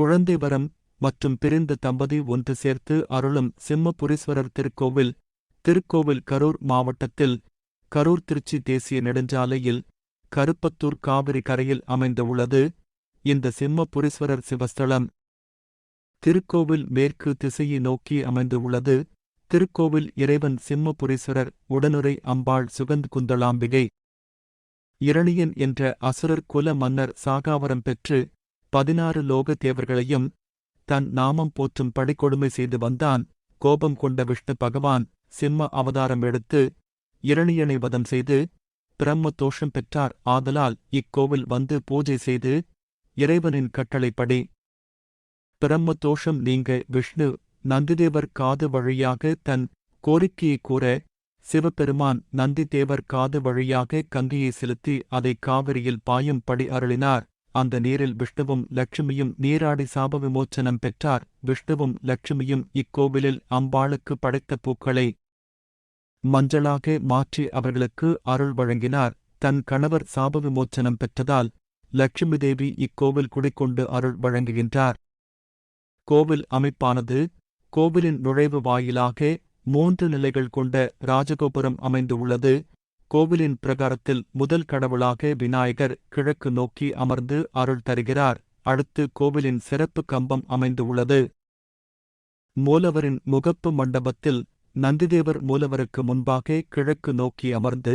குழந்தை வரம் மற்றும் பிரிந்த தம்பதி ஒன்று சேர்த்து அருளும் சிம்மபுரீஸ்வரர் திருக்கோவில் திருக்கோவில் கரூர் மாவட்டத்தில் கரூர் திருச்சி தேசிய நெடுஞ்சாலையில் கருப்பத்தூர் காவிரி கரையில் அமைந்துள்ளது. இந்த சிம்மபுரீஸ்வரர் சிவஸ்தலம் திருக்கோவில் மேற்கு திசையை நோக்கி அமைந்துள்ளது. திருக்கோவில் இறைவன் சிம்மபுரீஸ்வரர் உடனுரை அம்பாள் சுகந்த் குந்தளாம்பிகை இரணியன் என்ற அசுரர் குல மன்னர் சாகாவரம் பெற்று பதினாறு லோக தேவர்களையும் தன் நாமம் போற்றும் படிக்கொடுமை செய்து வந்தான். கோபம் கொண்ட விஷ்ணு பகவான் சிம்ம அவதாரம் எடுத்து இரணியனை வதம் செய்து பிரம்ம தோஷம் பெற்றார். ஆதலால் இக்கோவில் வந்து பூஜை செய்து இறைவனின் கட்டளைப்படி பிரம்ம தோஷம் நீங்க விஷ்ணு நந்திதேவர் காது வழியாக தன் கோரிக்கையை கூற சிவபெருமான் நந்திதேவர் காது வழியாக கங்கையை செலுத்தி அதை காவிரியில் பாயும்படி அருளினார். அந்த நீரில் விஷ்ணுவும் லட்சுமியும் நீராடி சாப விமோச்சனம் பெற்றார். விஷ்ணுவும் லட்சுமியும் இக்கோவிலில் அம்பாளுக்கு படைத்த பூக்களை மஞ்சளாக மாற்றி அவர்களுக்கு அருள் வழங்கினார். தன் கணவர் சாப விமோச்சனம் பெற்றதால் லட்சுமி தேவி இக்கோவில் குடிக்கொண்டு அருள் வழங்குகின்றார். கோவில் அமைப்பானது கோவிலின் நுழைவு வாயிலாக மூன்று நிலைகள் கொண்ட ராஜகோபுரம் அமைந்துள்ளது. கோவிலின் பிரகாரத்தில் முதல் கடவுளாக விநாயகர் கிழக்கு நோக்கி அமர்ந்து அருள் தருகிறார். அடுத்து கோவிலின் சிறப்பு கம்பம் அமைந்துள்ளது மூலவரின் முகப்பு மண்டபத்தில் நந்திதேவர் மூலவருக்கு முன்பாக கிழக்கு நோக்கி அமர்ந்து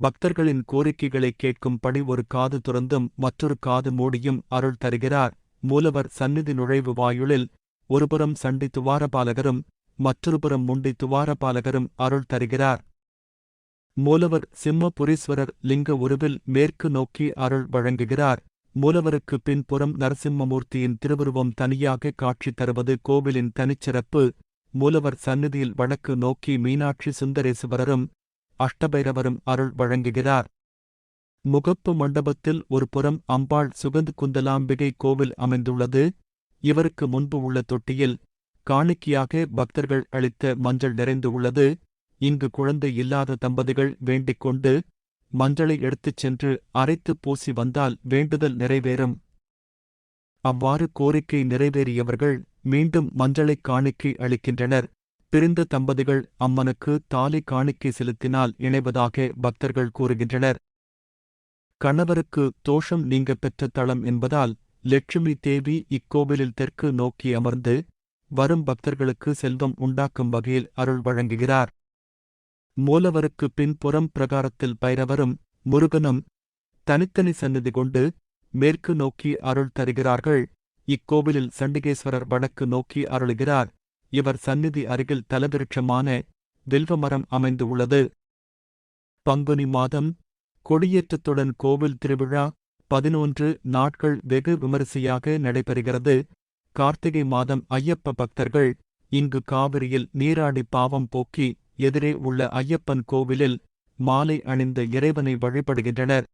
பக்தர்களின் கோரிக்கைகளை கேட்கும்படி ஒரு காது துறந்தும் மற்றொரு காது மூடியும் அருள் தருகிறார். மூலவர் சந்நிதி நுழைவு வாயுளில் ஒருபுறம் சண்டி துவாரபாலகரும் மற்றொருபுறம் முண்டி துவாரபாலகரும் அருள் தருகிறார். மூலவர் சிம்மபுரீஸ்வரர் லிங்க உருவில் மேற்கு நோக்கி அருள் வழங்குகிறார். மூலவருக்கு பின்புறம் நரசிம்மமூர்த்தியின் திருவுருவம் தனியாக காட்சி தருவது கோவிலின் தனிச்சிறப்பு. மூலவர் சந்நிதியில் வடக்கு நோக்கி மீனாட்சி சுந்தரேசுவரரும் அஷ்டபைரவரும் அருள் வழங்குகிறார். முகப்பு மண்டபத்தில் ஒரு புறம் அம்பாள் சுகந்த் குந்தலாம்பிகை கோவில் அமைந்துள்ளது. இவருக்கு முன்பு உள்ள தொட்டியில் காணிக்கையாக பக்தர்கள் அளித்த மஞ்சள் நிறைந்து உள்ளது இங்கு குழந்தை இல்லாத தம்பதிகள் வேண்டிக் கொண்டு மஞ்சளை எடுத்துச் சென்று அரைத்து பூசி வந்தால் வேண்டுதல் நிறைவேறும். அவ்வாறு கோரிக்கை நிறைவேறியவர்கள் மீண்டும் மஞ்சளைக் காணிக்கை அளிக்கின்றனர். பிரிந்த தம்பதிகள் அம்மனுக்கு தாலி காணிக்கை செலுத்தினால் இணைவதாக பக்தர்கள் கூறுகின்றனர். கணவருக்கு தோஷம் நீங்க பெற்ற தளம் என்பதால் லட்சுமி தேவி இக்கோவிலில் தெற்கு நோக்கி அமர்ந்து வரும் பக்தர்களுக்கு செல்வம் உண்டாக்கும் வகையில் அருள் வழங்குகிறார். மூலவருக்கு பின்புறம் பிரகாரத்தில் பைரவரும் முருகனும் தனித்தனி சந்நிதி கொண்டு மேற்கு நோக்கி அருள் தருகிறார்கள். இக்கோவிலில் சண்டிகேஸ்வரர் வடக்கு நோக்கி அருளுகிறார். இவர் சந்நிதி அருகில் தலவிருட்சமான வில்வமரம் அமைந்து உள்ளது. பங்குனி மாதம் கொடியேற்றத்துடன் கோவில் திருவிழா பதினொன்று நாட்கள் வெகு விமரிசையாக நடைபெறுகிறது. கார்த்திகை மாதம் ஐயப்ப பக்தர்கள் இங்கு காவிரியில் நீராடி பாவம் போக்கி எதிரே உள்ள ஐயப்பன் கோவிலில் மாலை அணிந்த இறைவனை வழிபடுகின்றனர்.